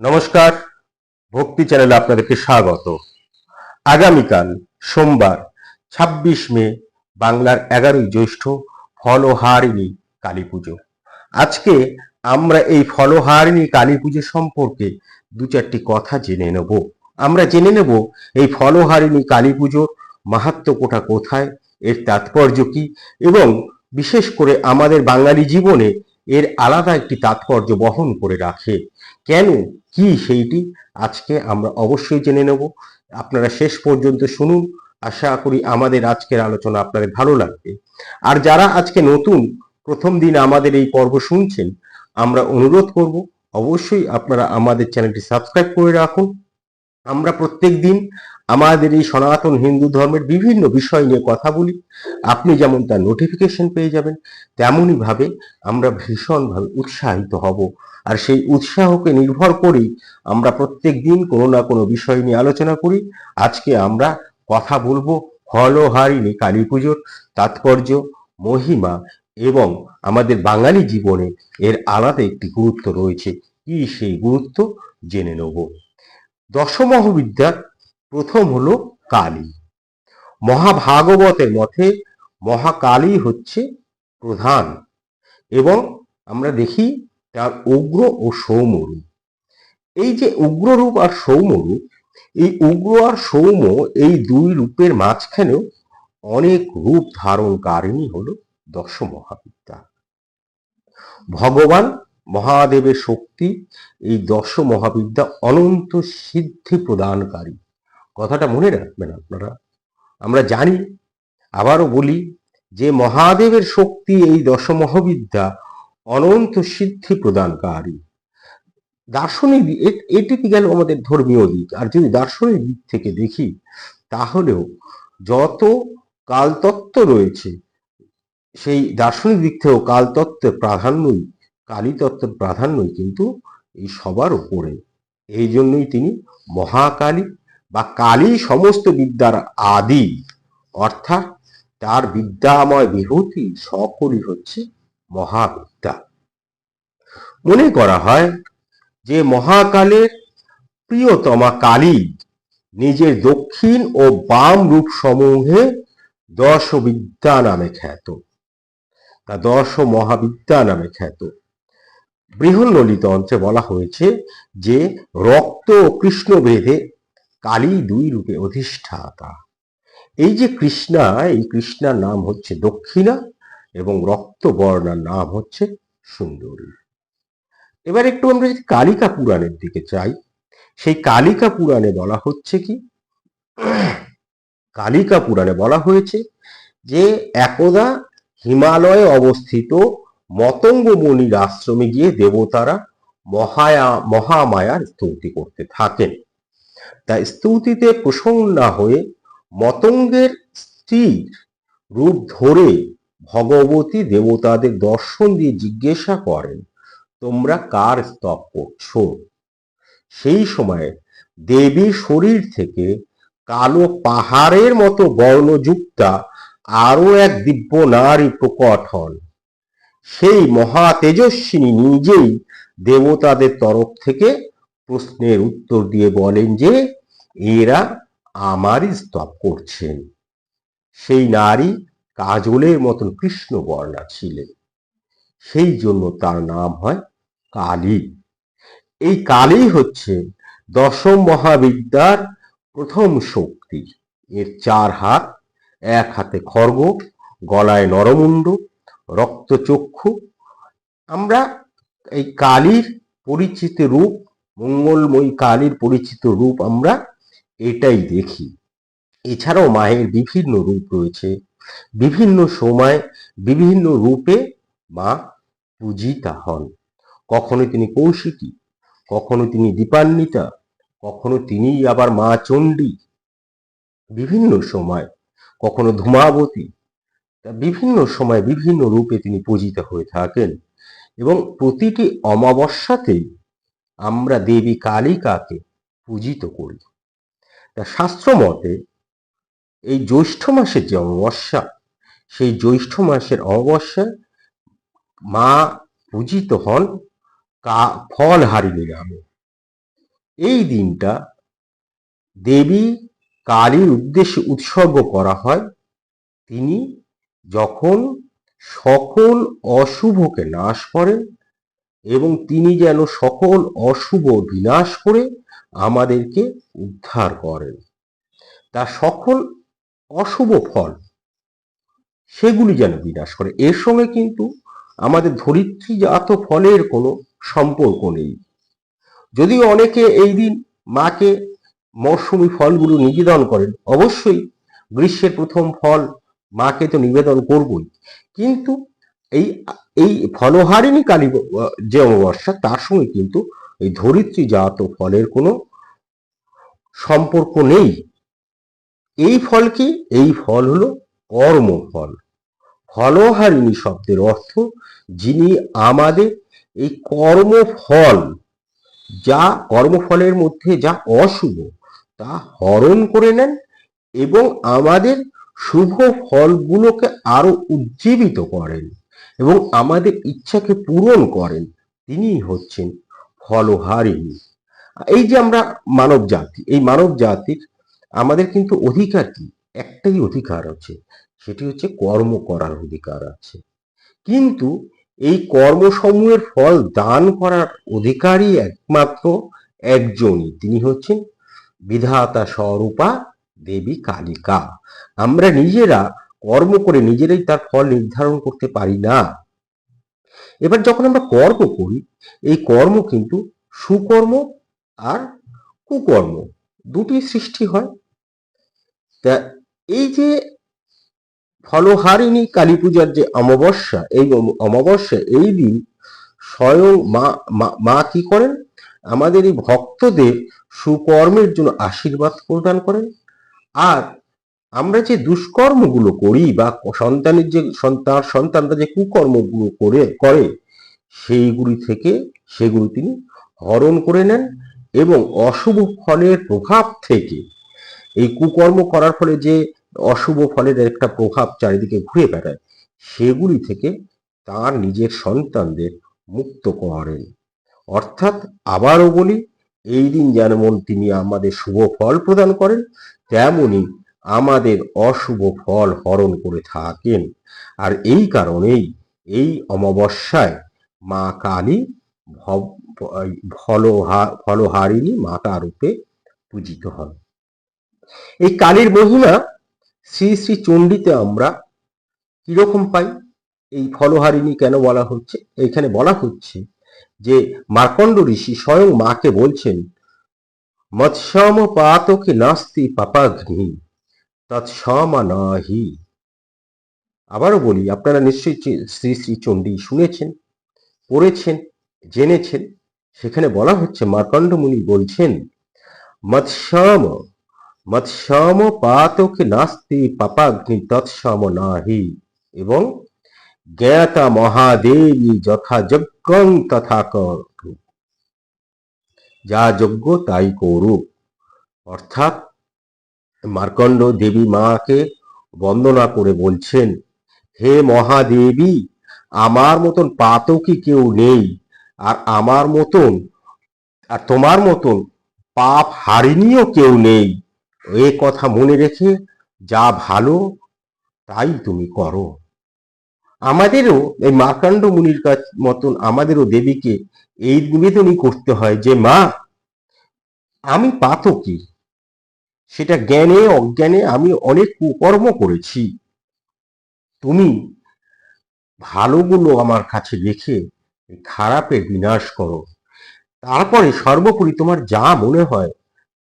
নমস্কার, ভক্তি চ্যানেলে আপনাদেরকে স্বাগত। আগামীকাল সোমবার, ছাব্বিশ মে, বাংলার এগারোই জ্যৈষ্ঠ ফলহারিণী কালী পুজো। আজকে আমরা এই ফলহারিণী কালী পুজো সম্পর্কে দু চারটি কথা জেনে নেব। আমরা জেনে নেব এই ফলহারিণী কালী পুজোর মাহাত্ম কোটা কোথায়, এর তাৎপর্য কি, এবং বিশেষ করে আমাদের বাঙালি জীবনে এর আলাদা একটি তাৎপর্য বহন করে রাখে। কেন, কি সেইটি আজকে আমরা অবশ্যই জেনে নেব। আপনারা শেষ পর্যন্ত শুনুন। আশা করি আমাদের আজকের আলোচনা আপনাদের ভালো লাগবে। আর যারা আজকে নতুন, প্রথম দিন আমাদের এই পর্ব শুনছেন, আমরা অনুরোধ করব, অবশ্যই আপনারা আমাদের চ্যানেলটি সাবস্ক্রাইব করে রাখুন। আমরা প্রত্যেক দিন আমাদের এই সনাতন হিন্দু ধর্মের বিভিন্ন বিষয় নিয়ে কথা বলি, আপনি যেমন তার নোটিফিকেশন পেয়ে যাবেন তেমনই ভাবে আমরা ভীষণভাবে উৎসাহিত হব। আর সেই উৎসাহকে নির্ভর করেই আমরা প্রত্যেক দিন কোনো না কোনো বিষয় নিয়ে আলোচনা করি। আজকে আমরা কথা বলব ফলহারিণী কালী পুজোর তাৎপর্য, মহিমা এবং আমাদের বাঙালি জীবনে এর আলাদা একটি গুরুত্ব রয়েছে। কি সেই গুরুত্ব? জেনে নেব। দশমহাবিদ্যার প্রথম হলো কালী। মহাভাগবতের মতে মহাকালী হচ্ছে প্রধান এবং আমরা দেখি তার উগ্র ও সৌম্যরূপ। এই যে উগ্ররূপ আর সৌম্যরূপ, এই উগ্র আর সৌম্য এই দুই রূপের মাঝখানেও অনেক রূপ ধারণকারিণী হল দশ মহাবিদ্যা ভগবান মহাদেবের শক্তি এই দশ মহাবিদ্যা অনন্ত সিদ্ধি প্রদানকারী। কথাটা মনে রাখবেন আপনারা। আমরা জানি, আবারও বলি, যে মহাদেবের শক্তি এই দশ মহাবিদ্যা অনন্ত সিদ্ধি প্রদানকারী। দার্শনিক দিক, এ- এটিতে গেল আমাদের ধর্মীয় দিক। আর যদি দার্শনিক দিক থেকে দেখি, তাহলেও যত কালতত্ত্ব রয়েছে, সেই দার্শনিক দিক থেকেও কালতত্ত্বের প্রাধান্যই, কালীতত্ত্বের প্রাধান্যই কিন্তু এই সবার উপরে। এই জন্যই তিনি মহাকালী বা কালী সমস্ত বিদ্যার আদি, অর্থাৎ তার বিদ্যাময় বিভূতি সকলই হচ্ছে মহাবিদ্যা। মনে করা হয় যে মহাকালের প্রিয়তমা কালী নিজের দক্ষিণ ও বাম রূপ সমূহে দশ বিদ্যা নামে খ্যাত। তা দশ মহাবিদ্যা নামে খ্যাত। বৃহন্নলিত অঞ্চে বলা হয়েছে যে রক্ত ও কৃষ্ণ ভেদে কালী দুই রূপে অধিষ্ঠাতা। এই যে কৃষ্ণা, এই কৃষ্ণার নাম হচ্ছে দক্ষিণা এবং রক্ত বর্ণার নাম হচ্ছে সুন্দরী। এবার একটু আমরা যদি কালিকা পুরাণের দিকে চাই সেই কালিকা পুরাণে বলা হচ্ছে কি? কালিকা পুরাণে বলা হয়েছে যে একদা হিমালয়ে অবস্থিত মতঙ্গ মুনির আশ্রমে গিয়ে দেবতারা মহায়া, মহামায়ার স্তুতি করতে থাকেন। তাই স্তুতিতে প্রসন্না হয়ে মতঙ্গের স্ত্রীর রূপ ধরে ভগবতী দেবতাদের দর্শন দিয়ে জিজ্ঞাসা করেন, তোমরা কার স্তব করছ? সেই সময় দেবীর শরীর থেকে কালো পাহাড়ের মতো বর্ণযুক্তা আরও এক দিব্য নারী প্রকট হন। সেই মহা তেজস্বিনী নিজেই দেবতাদের তরফ থেকে প্রশ্নের উত্তর দিয়ে বলেন যে এরা আমারই স্তব করছেন। সেই নারী কাজলের মতন কৃষ্ণ বর্ণা ছিলেন। সেই জন্য তার নাম হয় কালী। এই কালী হচ্ছে দশম মহাবিদ্যার প্রথম শক্তি। এর চার হাত, এক হাতে খর্গ, গলায় নরমুণ্ড, রক্তচক্ষু। আমরা এই কালীর পরিচিত রূপ, মঙ্গলময়ী কালীর পরিচিত রূপ আমরা এটাই দেখি। এছাড়াও মায়ের বিভিন্ন রূপ রয়েছে। বিভিন্ন সময় বিভিন্ন রূপে মা পূজিতা হন। কখনো তিনি কৌশিকী, কখনো তিনি দীপান্বিতা, কখনো তিনি আবার মা চণ্ডী। বিভিন্ন সময় কখনো ধূমাবতী বিভিন্ন সময় বিভিন্ন রূপে তিনি পূজিত হয়ে থাকেন এবং প্রতিটি অমাবস্যাতেই আমরা দেবী কালিকাকে পূজিত করি। তা শাস্ত্র মতে এই জ্যৈষ্ঠ মাসের যে অমাবস্যা, সেই জ্যৈষ্ঠ মাসের অমাবস্যায় মা পূজিত হন কা ফল ফলহারিণী নামে এই দিনটা দেবী কালীর উদ্দেশ্যে উৎসর্গ করা হয়। তিনি যখন সকল অশুভকে নাশ করেন এবং তিনি যেন সকল অশুভ বিনাশ করে আমাদেরকে উদ্ধার করেন। তার সকল অশুভ ফল সেগুলি যেন বিনাশ করে। এর সঙ্গে কিন্তু আমাদের ধরিত্রীজাত ফলের কোনো সম্পর্ক নেই। যদিও অনেকে এই দিন মাকে মরশুমি ফলগুলো নিবেদন করেন, অবশ্যই গ্রীষ্মের প্রথম ফল মাকে তো নিবেদন করবই। কিন্তু এই এই ফলহারিণী কালী যে অমাবস্যা, তার সঙ্গে কিন্তু এই ধরিত্রী জাত ফলের কোনো সম্পর্ক নেই। এই ফল কি? এই ফল হলো কর্মফল। ফলহারিণী শব্দের অর্থ যিনি আমাদের এই কর্মফল, যা কর্মফলের মধ্যে যা অশুভ, তা হরণ করে নেন এবং আমাদের শুভ ফলগুলোকে আরও উজ্জীবিত করেন এবং আমাদের ইচ্ছাকে পূরণ করেন। তিনি হচ্ছেন ফলহারিণী এই যে আমরা মানব জাতি, এই মানব জাতির আমাদের কিন্তু অধিকার কি? একটাই অধিকার আছে, সেটি হচ্ছে কর্ম করার অধিকার আছে। কিন্তু এই কর্মসমূহের ফল দান করার অধিকারই একমাত্র একজনই, তিনি হচ্ছেন বিধাতা স্বরূপা দেবী কালিকা। আমরা নিজেরা কর্ম করে নিজেরাই তার ফল নির্ধারণ করতে পারি না। এবার যখন আমরা কর্ম করি, এই কর্ম কিন্তু সুকর্ম আর কুকর্ম দুটি সৃষ্টি হয়। তা এই যে ফলহারিণী কালী পূজার যে অমাবস্যা, এই অমাবস্যা, এই দিন স্বয়ং মা মা কি করেন? আমাদের এই ভক্তদের সুকর্মের জন্য আশীর্বাদ প্রদান করেন। আর আমরা যে দুষ্কর্মগুলো করি বা সন্তানের যে সন্তান সন্তানরা যে কুকর্মগুলো করে করে, সেইগুলি থেকে, সেগুলি তিনি হরণ করে নেন এবং অশুভ ফলের প্রভাব থেকে, এই কুকর্ম করার ফলে যে অশুভ ফলের একটা প্রভাব চারিদিকে ঘুরে বেড়ায়, সেগুলি থেকে তার নিজের সন্তানদের মুক্ত করেন। অর্থাৎ আবারও বলি, এই দিন যেমন তিনি আমাদের শুভ ফল প্রদান করেন, তেমনি আমাদের অশুভ ফল হরণ করে থাকেন। আর এই কারণেই এই অমাবস্যায় মা কালী ফলহারিণী মাতা রূপে পূজিত হন। এই কালীর মহিমা শ্রী শ্রী চণ্ডীতে আমরা কীরকম পাই? এই ফলহারিণী কেন বলা হচ্ছে? এইখানে বলা হচ্ছে যে মার্কণ্ড ঋষি স্বয়ং মাকে বলছেন মৎস্যম পাতকে নাস্তি পাপাগ্নি। তৎসমা নাহি আবারও বলি, আপনারা নিশ্চয়ই শ্রী শ্রী চণ্ডী শুনেছেন, পড়েছেন, জেনেছেন। সেখানে বলা হচ্ছে মার্কণ্ড মুনি বলছেন, মৎস্যম মৎস্যম পাতকে নাস্তি পাপাগ্নি তৎসম নাহি এবং জ্ঞাতা মহাদেবী যথা যজ্ঞং তথা করু যা যোগ্য তাই করু অর্থাৎ মার্কণ্ড দেবী মাকে বন্দনা করে বলছেন, হে মহাদেবী, আমার মতন পাতকি কেউ নেই, আর আমার মতন, আর তোমার মতন পাপ হারিনিও কেউ নেই। এ কথা মনে রেখে যা ভালো, তাই তুমি করো। আমাদেরও এই মার্কাণ্ড মুনির কাছ মতন আমাদেরও দেবীকে এই নিবেদনই করতে হয় যে, মা, আমি পাতকি সেটা জ্ঞানে, অজ্ঞানে আমি অনেক কুকর্ম করেছি। তুমি ভালোগুলো আমার কাছে রেখে খারাপের বিনাশ করো। তারপরে সর্বোপরি তোমার যা মনে হয়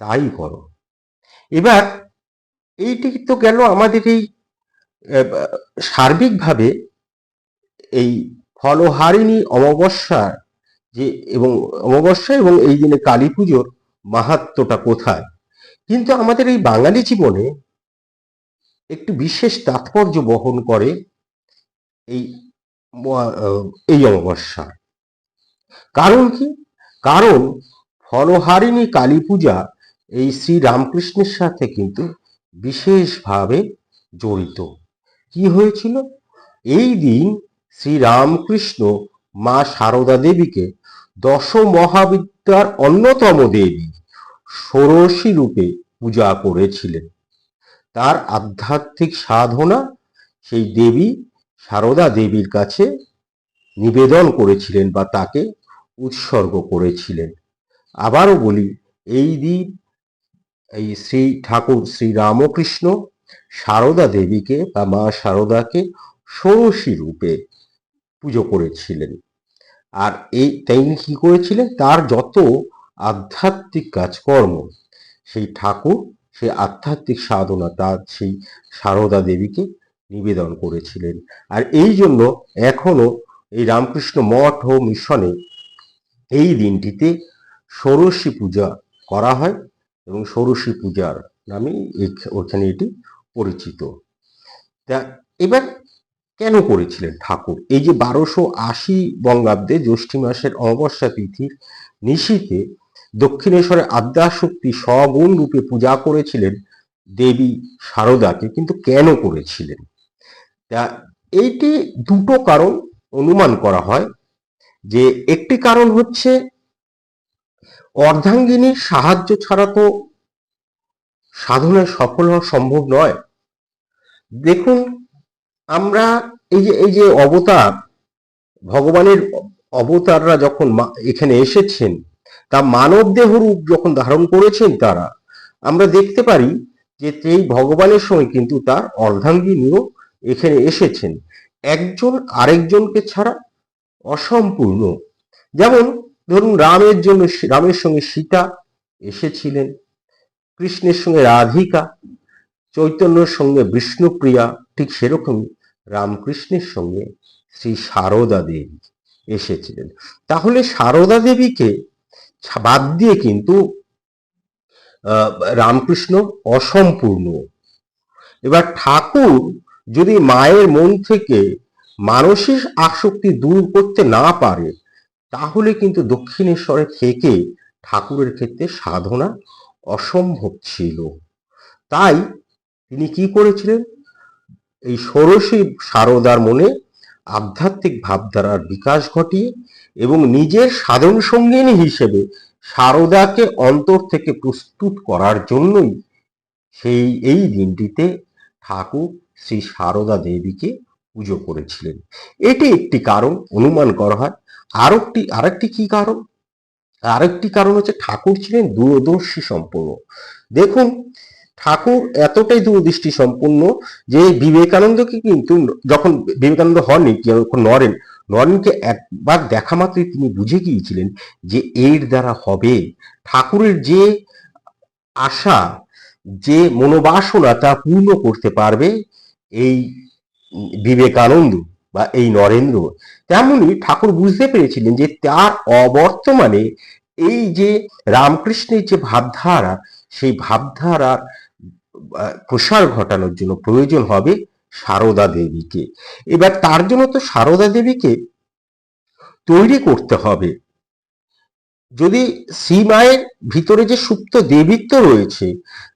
তাই করো। এবার এইটি তো গেল আমাদের এই সার্বিকভাবে এই ফলহারিণী অমাবস্যা যে এবং অমাবস্যা এবং এই দিনে কালী পুজোর মাহাত্মটা কোথায়? কিন্তু আমাদের এই বাঙালি জীবনে একটি বিশেষ তাৎপর্য বহন করে এই এই অমাবস্যা। কারণ কি? কারণ ফলহারিণী কালী পূজা এই শ্রী রামকৃষ্ণের সাথে কিন্তু বিশেষভাবে জড়িত। কি হয়েছিল? এই দিন শ্রী রামকৃষ্ণ মা সারদা দেবীকে দশ মহাবিদ্যার অন্যতম দেবী ষোড়শী রূপে পূজা করেছিলেন। তার আধ্যাত্মিক সাধনা সেই দেবী সারদা দেবীর কাছে নিবেদন করেছিলেন বা তাকে উৎসর্গ করেছিলেন। আবারও বলি, এই দিন এই শ্রী ঠাকুর শ্রী রামকৃষ্ণ সারদা দেবীকে বা মা সারদাকে ষোড়শী রূপে পুজো করেছিলেন। আর এই তিনি কি করেছিলেন? তার যত আধ্যাত্মিক কাজকর্ম। সেই ঠাকুর, সেই আধ্যাত্মিক সাধনা তার সেই সারদা দেবীকে নিবেদন করেছিলেন। আর এই জন্য এখনও এই রামকৃষ্ণ মঠ ও মিশনে এই দিনটিতে ষোড়শী পূজা করা হয় এবং ষোড়শী পূজার নামে ওখানে এটি পরিচিত। তা এবার কেন করেছিলেন ঠাকুর? এই যে বারোশো আশি বঙ্গাব্দে জ্যৈষ্ঠী মাসের অমাবস্যা তিথির নিশীতে দক্ষিণেশ্বরে আদ্যাশক্তি সগুণ রূপে পূজা করেছিলেন দেবী শারদাকে কিন্তু কেন করেছিলেন? তা এইটি দুটো কারণ অনুমান করা হয়। যে একটি কারণ হচ্ছে, অর্ধাঙ্গিনীর সাহায্য ছাড়া তো সাধনায় সফল হওয়া সম্ভব নয়। দেখুন, আমরা এই যে এই যে অবতার, ভগবানের অবতাররা যখন এখানে এসেছেন তা মানব দেহ রূপ যখন ধারণ করেছেন তারা, আমরা দেখতে পারি যে সেই ভগবানের সঙ্গে কিন্তু তার অর্ধাঙ্গিনীও এখানে এসেছেন। একজন আরেকজনকে ছাড়া অসম্পূর্ণ। যেমন ধরুন রামের জন্য রামের সঙ্গে সীতা এসেছিলেন, কৃষ্ণের সঙ্গে রাধিকা, চৈতন্যের সঙ্গে বিষ্ণুপ্রিয়া, ঠিক সেরকমই রামকৃষ্ণের সঙ্গে শ্রী সারদা দেবী এসেছিলেন। তাহলে সারদা দেবীকে বাদ দিয়ে কিন্তু রামকৃষ্ণ অসম্পূর্ণ। এবার ঠাকুর যদি মায়ের মন থেকে মানসিক আসক্তি দূর করতে না পারে, তাহলে কিন্তু দক্ষিণেশ্বরে থেকে ঠাকুরের ক্ষেত্রে সাধনা অসম্ভব ছিল। তাই তিনি কি করেছিলেন? এই ষোড়শী সারদার মনে আধ্যাত্মিক ভাবধারার বিকাশ ঘটিয়ে এবং নিজের সাধন সঙ্গিনী হিসেবে সারদাকে অন্তর থেকে প্রস্তুত করার জন্যই সেই, এই দিনটিতে ঠাকুর শ্রী সারদা দেবীকে পুজো করেছিলেন। এটি একটি কারণ অনুমান করা হয়। আরেকটি আরেকটি কি কারণ? আরেকটি কারণ হচ্ছে ঠাকুর ছিলেন দূরদর্শী সম্পন্ন দেখুন, ঠাকুর এতটাই দূরদৃষ্টি সম্পন্ন যে বিবেকানন্দকে কিন্তু যখন বিবেকানন্দ হননি, যখন নরেন নরেনকে একবার দেখা মাত্রই তিনি বুঝে গিয়েছিলেন যে এর দ্বারা হবে। ঠাকুরের যে আশা, যে মনোবাসনা তা পূর্ণ করতে পারবে এই বিবেকানন্দ বা এই নরেন্দ্র। তেমনি ঠাকুর বুঝতে পেরেছিলেন যে তার অবর্তমানে এই যে রামকৃষ্ণের যে ভাবধারা, সেই ভাবধারার প্রসার ঘটানোর জন্য প্রয়োজন হবে সারদা দেবীকে। এবার তার জন্য তো সারদা দেবীকে তৈরি করতে হবে। যদি শ্রীমায়ের ভিতরে যে সুপ্ত দেবীত্ব রয়েছে,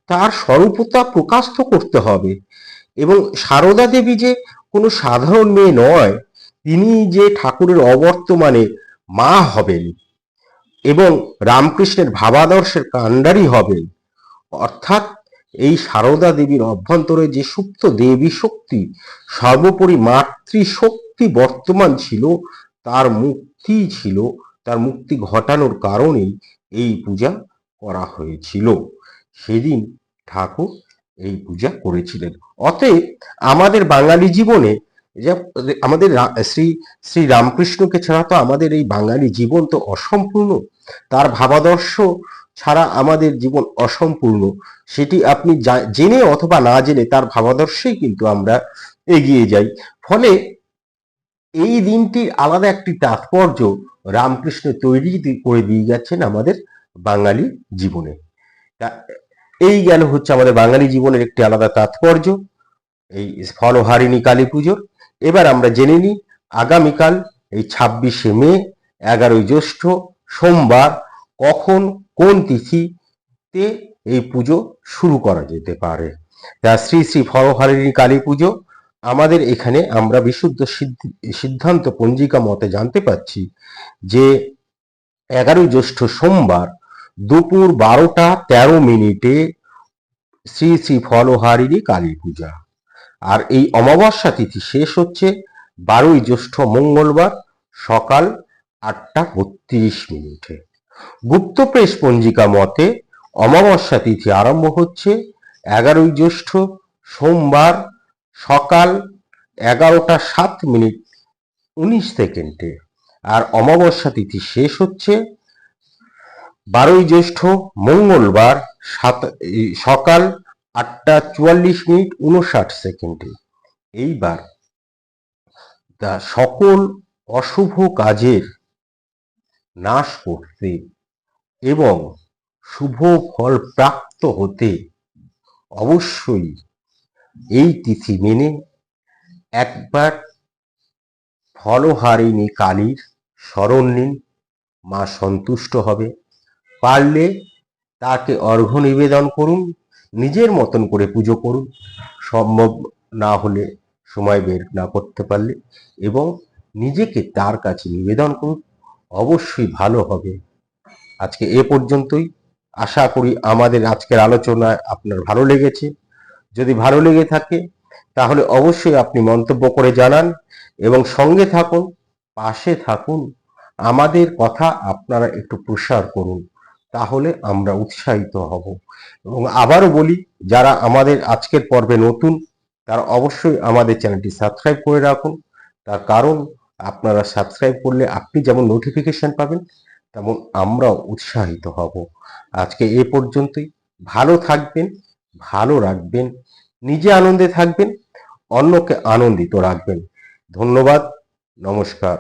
তার স্বরূপতা প্রকাশ তো করতে হবে। এবং সারদা দেবী যে কোনো সাধারণ মেয়ে নয়, তিনি যে ঠাকুরের অবর্তমানে মা হবেন এবং রামকৃষ্ণের ভাবাদর্শের কাণ্ডারি হবেন, অর্থাৎ এই সারদা দেবীর অভ্যন্তরে যে সুপ্ত দেবী শক্তি, সর্বোপরি মাতৃশক্তি বর্তমান ছিল, তার মুক্তি ছিল, তার মুক্তি ঘটানোর কারণেই এই পূজা করা হয়েছিল। সেদিন ঠাকুর এই পূজা করেছিলেন। অতএব আমাদের বাঙালি জীবনে যে আমাদের শ্রী শ্রী রামকৃষ্ণকে ছাড়া তো আমাদের এই বাঙালি জীবন তো অসম্পূর্ণ। তার ভাবাদর্শ ছাড়া আমাদের জীবন অসম্পূর্ণ। সেটি আপনি জেনে অথবা না জেনে তার ভাবাদর্শেই কিন্তু আমরা এগিয়ে যাই। ফলে এই দিনটির আলাদা একটি তাৎপর্য রামকৃষ্ণ তৈরি করে দিয়ে যাচ্ছেন আমাদের বাঙালি জীবনে। এই গেল হচ্ছে আমাদের বাঙালি জীবনের একটি আলাদা তাৎপর্য, এই ফলহারিণী কালী পুজোর। এবার আমরা জেনে নিই, আগামীকাল এই ছাব্বিশে মে, এগারোই জ্যৈষ্ঠ, সোমবার কখন কোন তিথিতে এই পুজো শুরু করা যেতে পারে? শ্রী শ্রী ফলহারিণী কালী পুজো। আমাদের এখানে আমরা বিশুদ্ধ সিদ্ধ- সিদ্ধান্ত পঞ্জিকা মতে জানতে পাচ্ছি যে এগারোই জ্যৈষ্ঠ সোমবার দুপুর বারোটা তেরো মিনিটে শ্রী শ্রী ফলহারিণী কালী পূজা। আর এই অমাবস্যা তিথি শেষ হচ্ছে বারোই জ্যৈষ্ঠ মঙ্গলবার সকাল আটটা বত্রিশ মিনিটে। গুপ্ত প্রেস পঞ্জিকা মতে অমাবস্যা তিথি আরম্ভ হচ্ছে এগারোই জ্যৈষ্ঠ সোমবার সকাল এগারোটা সাত মিনিট উনিশ সেকেন্ডে। আর অমাবস্যা তিথি শেষ হচ্ছে বারোই জ্যৈষ্ঠ মঙ্গলবার সাত সকাল আটটা চুয়াল্লিশ মিনিট উনষাট সেকেন্ডে। এইবার সকল অশুভ কাজের নাশ করতে এবং শুভ ফল প্রাপ্ত হতে অবশ্যই এই তিথি মেনে একবার ফলহারিণী কালীর স্মরণ নিন। মা সন্তুষ্ট হবে। পারলে তাকে অর্ঘ্য নিবেদন করুন। নিজের মতন করে পুজো করুন। সম্ভব না হলে সময় বের না করতে পারলে এবং নিজেকে তার কাছে নিবেদন করুন। অবশ্যই ভালো হবে। আজকে এ পর্যন্তই। আশা করি আমাদের আজকের আলোচনায় আপনার ভালো লেগেছে। যদি ভালো লেগে থাকে, তাহলে অবশ্যই আপনি মন্তব্য করে জানান এবং সঙ্গে থাকুন, পাশে থাকুন, আমাদের কথা আপনারা একটু প্রসার করুন, তাহলে আমরা উৎসাহিত হব। এবং আবারও বলি, যারা আমাদের আজকের পর্বে নতুন, তারা অবশ্যই আমাদের চ্যানেলটি সাবস্ক্রাইব করে রাখুন। তার কারণ আপনারা সাবস্ক্রাইব করলে আপনি যেমন নোটিফিকেশন পাবেন, তেমন আমরাও উৎসাহিত হব। আজকে এ পর্যন্তই। ভালো থাকবেন, ভালো রাখবেন, নিজে আনন্দে থাকবেন, অন্যকে আনন্দিত রাখবেন। ধন্যবাদ, নমস্কার।